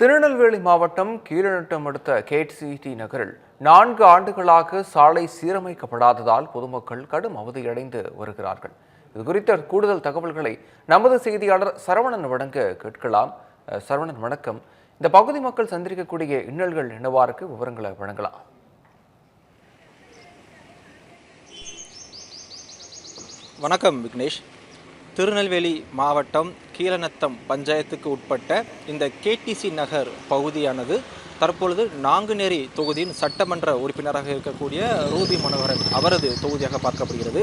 திருநெல்வேலி மாவட்டம் கீழநட்டம் அடுத்த கேட்சிடி நகரில் நான்கு ஆண்டுகளாக சாலை சீரமைக்கப்படாததால் பொதுமக்கள் கடும் அவதியடைந்து வருகிறார்கள். இது குறித்த கூடுதல் தகவல்களை நமது செய்தியாளர் சரவணன் வழங்க கேட்கலாம். சரவணன் வணக்கம். இந்த பகுதி மக்கள் சந்திக்கக்கூடிய இன்னல்கள் என்னவா இருக்கு? விவரங்களை வழங்கலாம். வணக்கம் விக்னேஷ். திருநெல்வேலி மாவட்டம் கீழநத்தம் பஞ்சாயத்துக்கு உட்பட்ட இந்த கேடிசி நகர் பகுதியானது தற்பொழுது நாங்குநேரி தொகுதியின் சட்டமன்ற உறுப்பினராக இருக்கக்கூடிய ரூபி மனோகரன் அவரது தொகுதியாக பார்க்கப்படுகிறது.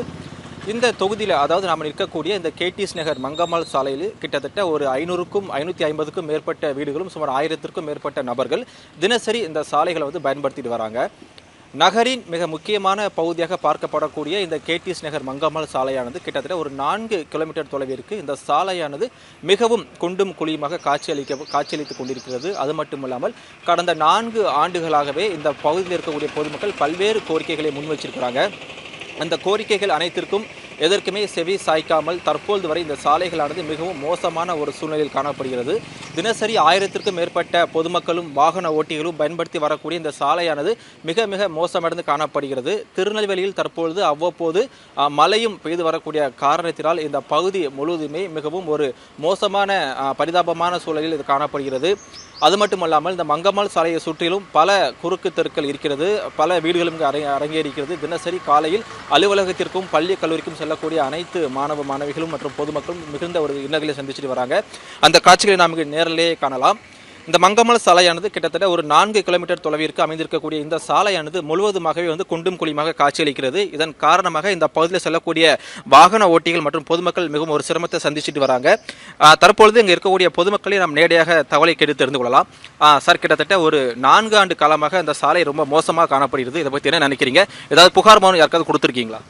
இந்த தொகுதியில் அதாவது நாம் இருக்கக்கூடிய இந்த கேடிஸ் நகர் மங்கம்மாள் சாலையில் கிட்டத்தட்ட ஒரு ஐநூறுக்கும் ஐநூற்றி ஐம்பதுக்கும் மேற்பட்ட வீடுகளும் சுமார் ஆயிரத்திற்கும் மேற்பட்ட நபர்கள் தினசரி இந்த சாலைகளை வந்து பயன்படுத்திட்டு வராங்க. நகரின் மிக முக்கியமான பகுதியாக பார்க்கப்படக்கூடிய இந்த கேடிஎஸ் நகர் மங்கம்மாள் சாலையானது கிட்டத்தட்ட ஒரு நான்கு கிலோமீட்டர் தொலைவிற்கு இந்த சாலையானது மிகவும் குண்டும் குழியுமாக காட்சியளிக்க காட்சியளித்துக் கொண்டிருக்கிறது. அது மட்டுமில்லாமல் கடந்த நான்கு ஆண்டுகளாகவே இந்த பகுதியில் இருக்கக்கூடிய பொதுமக்கள் பல்வேறு கோரிக்கைகளை முன்வச்சிருக்கிறாங்க. அந்த கோரிக்கைகள் அனைத்திற்கும் எதற்குமே செவி சாய்க்காமல் தற்பொழுது வரை இந்த சாலைகளானது மிகவும் மோசமான ஒரு சூழ்நிலையில் காணப்படுகிறது. தினசரி ஆயிரத்திற்கும் மேற்பட்ட பொதுமக்களும் வாகன ஓட்டிகளும் பயன்படுத்தி வரக்கூடிய இந்த சாலையானது மிக மிக மோசமடைந்து காணப்படுகிறது. திருநெல்வேலியில் தற்பொழுது அவ்வப்போது மழையும் பெய்து வரக்கூடிய காரணத்தினால் இந்த பகுதி முழுவதுமே மிகவும் ஒரு மோசமான பரிதாபமான சூழலில் இது காணப்படுகிறது. அது மட்டுமல்லாமல் இந்த மங்கம்மாள் சாலையை சுற்றிலும் பல குறுக்கு தெருக்கள் இருக்கிறது. பல வீடுகளும் அரங்கேறி அரங்க அரங்கேறிக்கிறது தினசரி காலையில் அலுவலகத்திற்கும் பள்ளி கல்லூரிக்கும் செல்லக்கூடிய அனைத்து மாணவ மாணவிகளும் மற்றும் பொதுமக்களும் மிகுந்த ஒரு இன்னல்களை சந்திச்சுட்டு வராங்க. அந்த காட்சிகளை நாம் நேரிலேயே காணலாம். இந்த மங்கம்மல் சாலையானது கிட்டத்தட்ட ஒரு நான்கு கிலோமீட்டர் தொலைவிற்கு அமைந்திருக்கக்கூடிய இந்த சாலையானது முழுவதுமாகவே வந்து குண்டும் குழியுமாக காட்சியளிக்கிறது. இதன் காரணமாக இந்த பகுதியில் செல்லக்கூடிய வாகன ஓட்டிகள் மற்றும் பொதுமக்கள் மிகவும் ஒரு சிரமத்தை சந்திச்சுட்டு வராங்க. தற்பொழுது இங்கே இருக்கக்கூடிய பொதுமக்களை நாம் நேரடியாக தகவலை கேட்டு தெரிந்து கொள்ளலாம். ஆஹ் சார் கிட்டத்தட்ட ஒரு நான்கு ஆண்டு காலமாக இந்த சாலை ரொம்ப மோசமாக காணப்படுகிறது. இதை பற்றி என்ன நினைக்கிறீங்க? ஏதாவது புகார் மனு யாருக்காவது கொடுத்துருக்கீங்களா?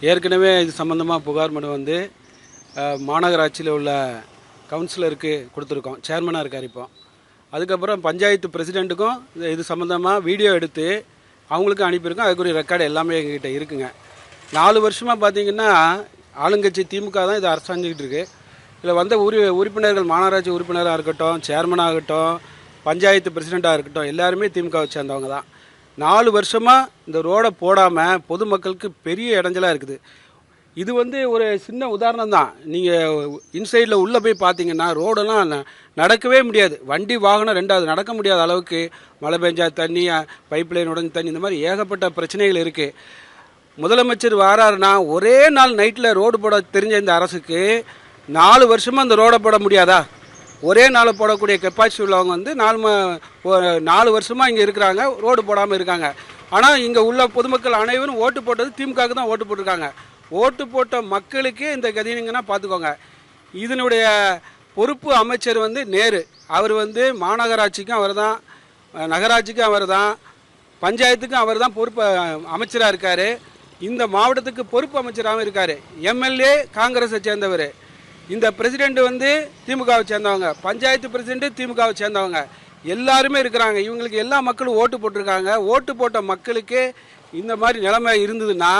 ஏற்கனவே இது சம்மந்தமாக புகார் மனு வந்து மாநகராட்சியில் உள்ள கவுன்சிலருக்கு கொடுத்துருக்கோம். சேர்மனாக இருக்கார் இப்போ. அதுக்கப்புறம் பஞ்சாயத்து பிரசிடெண்ட்டுக்கும் இது- இது சம்மந்தமாக வீடியோ எடுத்து அவங்களுக்கும் அனுப்பியிருக்கோம். அதுக்குரிய ரெக்கார்டு எல்லாமே எங்ககிட்ட இருக்குங்க. நாலு வருஷமாக பார்த்தீங்கன்னா ஆளுங்கட்சி திமுக தான் இதை அரசாஞ்சிக்கிட்டு இருக்குது இதில் வந்த உரி உறுப்பினர்கள் மாநகராட்சி உறுப்பினராக இருக்கட்டும் சேர்மனாகட்டும் பஞ்சாயத்து பிரசிடெண்ட்டாக இருக்கட்டும் எல்லாருமே திமுகவை சேர்ந்தவங்க தான். நாலு வருஷமாக இந்த ரோடை போடாமல் பொதுமக்களுக்கு பெரிய இடைஞ்சலாக இருக்குது. இது வந்து ஒரு சின்ன உதாரணம் தான். நீங்கள் இன்சைடில் உள்ளே போய் பார்த்தீங்கன்னா ரோடெல்லாம் ந- நடக்கவே முடியாது. வண்டி வாகனம் ரெண்டாவது நடக்க முடியாத அளவுக்கு மழை பெஞ்சா தண்ணி பைப் லைன் உடஞ்சி தண்ணி இந்த மாதிரி ஏகப்பட்ட பிரச்சனைகள் இருக்குது முதலமைச்சர் வாராருன்னா ஒரே நாள் நைட்டில் ரோடு போட தெரிஞ்ச இந்த அரசுக்கு நாலு வருஷமாக அந்த ரோடை போட முடியாதா? ஒரே நாள் போடக்கூடிய கெப்பாசிட்டி உள்ளவங்க வந்து நாலு ம- நாலு வருஷமாக இங்கே இருக்கிறாங்க ரோடு போடாமல் இருக்காங்க. ஆனால் இங்கே உள்ள பொதுமக்கள் அனைவரும் ஓட்டு போட்டது திமுகவுக்கு தான் ஓட்டு போட்டிருக்காங்க. ஓட்டு போட்ட மக்களுக்கே இந்த கதினிங்கன்னா பார்த்துக்கோங்க இதனுடைய பொறுப்பு அமைச்சர் வந்து நேரு. அவர் வந்து மாநகராட்சிக்கும் அவர் தான் நகராட்சிக்கும் அவர் தான் பஞ்சாயத்துக்கும் அவர் தான் பொறுப்பு அமைச்சராக இருக்கார். இந்த மாவட்டத்துக்கு பொறுப்பு அமைச்சராகவும் இருக்கார். எம்எல்ஏ காங்கிரஸை சேர்ந்தவர். இந்த பிரசிடெண்ட் வந்து திமுகவை சேர்ந்தவங்க பஞ்சாயத்து பிரசிடெண்ட் திமுகவை சேர்ந்தவங்க. எல்லாருமே இருக்கிறாங்க. இவங்களுக்கு எல்லா மக்களும் ஓட்டு போட்டிருக்காங்க. ஓட்டு போட்ட மக்களுக்கு இந்த மாதிரி நிலைமை இருந்ததுன்னா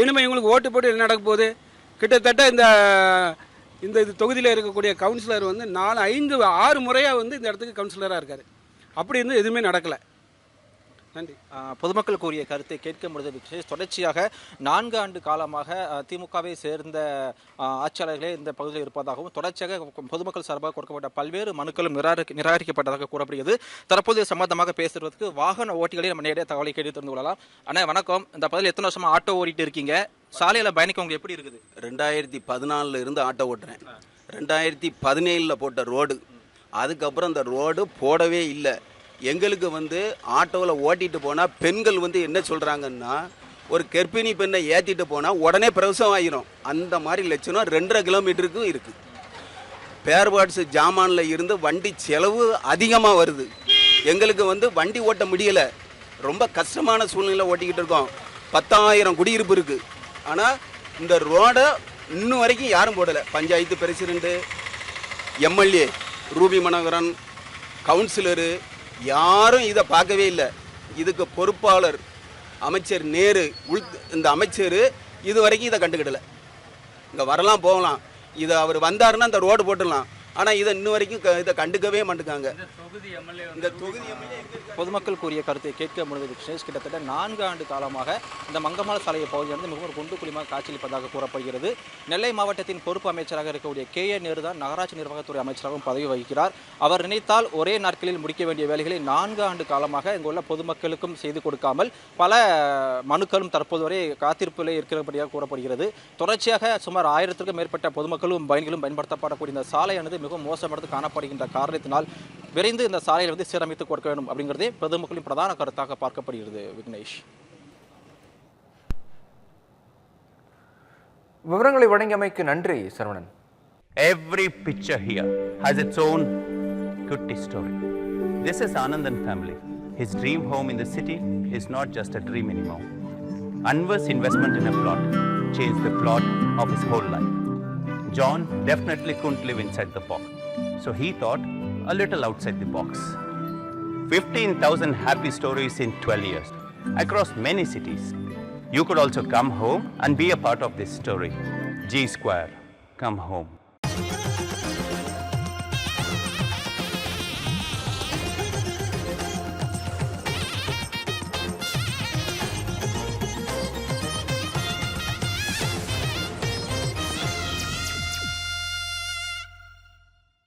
இனிமேல் இவங்களுக்கு ஓட்டு போட்டு என்ன நடக்க போகுது? கிட்டத்தட்ட இந்த இந்த இது தொகுதியில் இருக்கக்கூடிய கவுன்சிலர் வந்து நாலு ஐந்து ஆறு முறையாக வந்து இந்த இடத்துக்கு கவுன்சிலராக இருக்கார். அப்படி இருந்து எதுவுமே நடக்கலை. நன்றி. பொதுமக்கள் கூறிய கருத்தை கேட்க முடிந்தது விக்னேஷ். தொடர்ச்சியாக நான்கு ஆண்டு காலமாக திமுகவை சேர்ந்த ஆட்சியாளர்களே இந்த பகுதியில் இருப்பதாகவும் தொடர்ச்சியாக பொதுமக்கள் சார்பாக கொடுக்கப்பட்ட பல்வேறு மனுக்களும் நிராகரி நிராகரிக்கப்பட்டதாக கூறப்படுகிறது. தற்போது சம்பந்தமாக பேசுவதற்கு வாகன ஓட்டிகளே நம்ம நேரடியாக தகவலை கேட்டு தெரிந்து கொள்ளலாம். அண்ணா வணக்கம். இந்த பகுதியில் எத்தனை வருஷமாக ஆட்டோ ஓடிட்டு இருக்கீங்க? சாலையில் பயணிக்க உங்களுக்கு எப்படி இருக்குது? ரெண்டாயிரத்தி பதினாலில் இருந்து ஆட்டோ ஓட்டுறேன். ரெண்டாயிரத்தி பதினேழில் போட்ட ரோடு. அதுக்கப்புறம் அந்த ரோடு போடவே இல்லை. எங்களுக்கு வந்து ஆட்டோவில் ஓட்டிட்டு போனால் பெண்கள் வந்து என்ன சொல்கிறாங்கன்னா ஒரு கர்ப்பிணி பெண்ணை ஏற்றிட்டு போனால் உடனே பிரசவம் ஆகிரும் அந்த மாதிரி லட்சணம் ரெண்டரை கிலோமீட்டருக்கும் இருக்குது பேர்பாட்ஸ் ஜாமானில் இருந்து வண்டி செலவு அதிகமாக வருது. எங்களுக்கு வந்து வண்டி ஓட்ட முடியலை. ரொம்ப கஷ்டமான சூழ்நிலை ஓட்டிக்கிட்டு இருக்கோம். பத்தாயிரம் குடியிருப்பு இருக்குது ஆனால் இந்த ரோடை இன்னும் வரைக்கும் யாரும் போடலை. Panchayat president MLA Ruby Manoharan councillor யாரும் இதை பார்க்கவே இல்லை. இதுக்கு பொறுப்பாளர் அமைச்சர் நேரு உள் இந்த அமைச்சர் இது வரைக்கும் இதை கண்டுக்கிடலை. இங்கே வரலாம் போகலாம். இதை அவர் வந்தாருன்னா இந்த ரோடு போட்டுடலாம். ஆனால் இதை இன்ன வரைக்கும் க- இதை கண்டுக்கவே மாட்டேங்காங்க. இந்த தொகுதி எம்எல்ஏ பொதுமக்கள் கூறிய கருத்தை கேட்க முடிந்தது விக்னேஷ். கிட்டத்தட்ட நான்கு ஆண்டு காலமாக இந்த மங்கம்மாள் சாலை பகுதியானது மிகவும் குண்டு குழிமாக காட்சியளிப்பதாக கூறப்படுகிறது. நெல்லை மாவட்டத்தின் பொறுப்பு அமைச்சராக இருக்கக்கூடிய கே ஏ நேரு தான் நகராட்சி நிர்வாகத்துறை அமைச்சராகவும் பதவி வகிக்கிறார். அவர் நினைத்தால் ஒரே நாட்களில் முடிக்க வேண்டிய வேலைகளை நான்கு ஆண்டு காலமாக இங்குள்ள பொதுமக்களுக்கும் செய்து கொடுக்காமல் பல மனுக்களும் தற்போது வரை காத்திருப்பில் இருக்கிறபடியாக கூறப்படுகிறது. தொடர்ச்சியாக சுமார் ஆயிரத்திற்கும் மேற்பட்ட பொதுமக்களும் பயணிகளும் பயன்படுத்தப்படக்கூடிய இந்த சாலையானது மிகவும் மோசமடைந்து காணப்படுகின்ற காரணத்தினால் விரைந்து இந்த சாலையை வந்து சீரமைத்து கொடுக்க வேண்டும் அப்படிங்கிறதே பொதுமக்களின் பிரதான கருத்தாக பார்க்கப்படுகிறது விக்னேஷ் விவரங்களை வழங்கியமைக்கு நன்றி Saravanan Every picture here has its own kutti story. This is Anandan family. His dream home in the city is not just a dream anymore. Anwar's investment in a plot changed the plot of his whole life. John definitely couldn't live inside the box, so he thought a little outside the box. 15,000 happy stories in 12 years across many cities. You could also come home and be a part of this story. G Square, come home.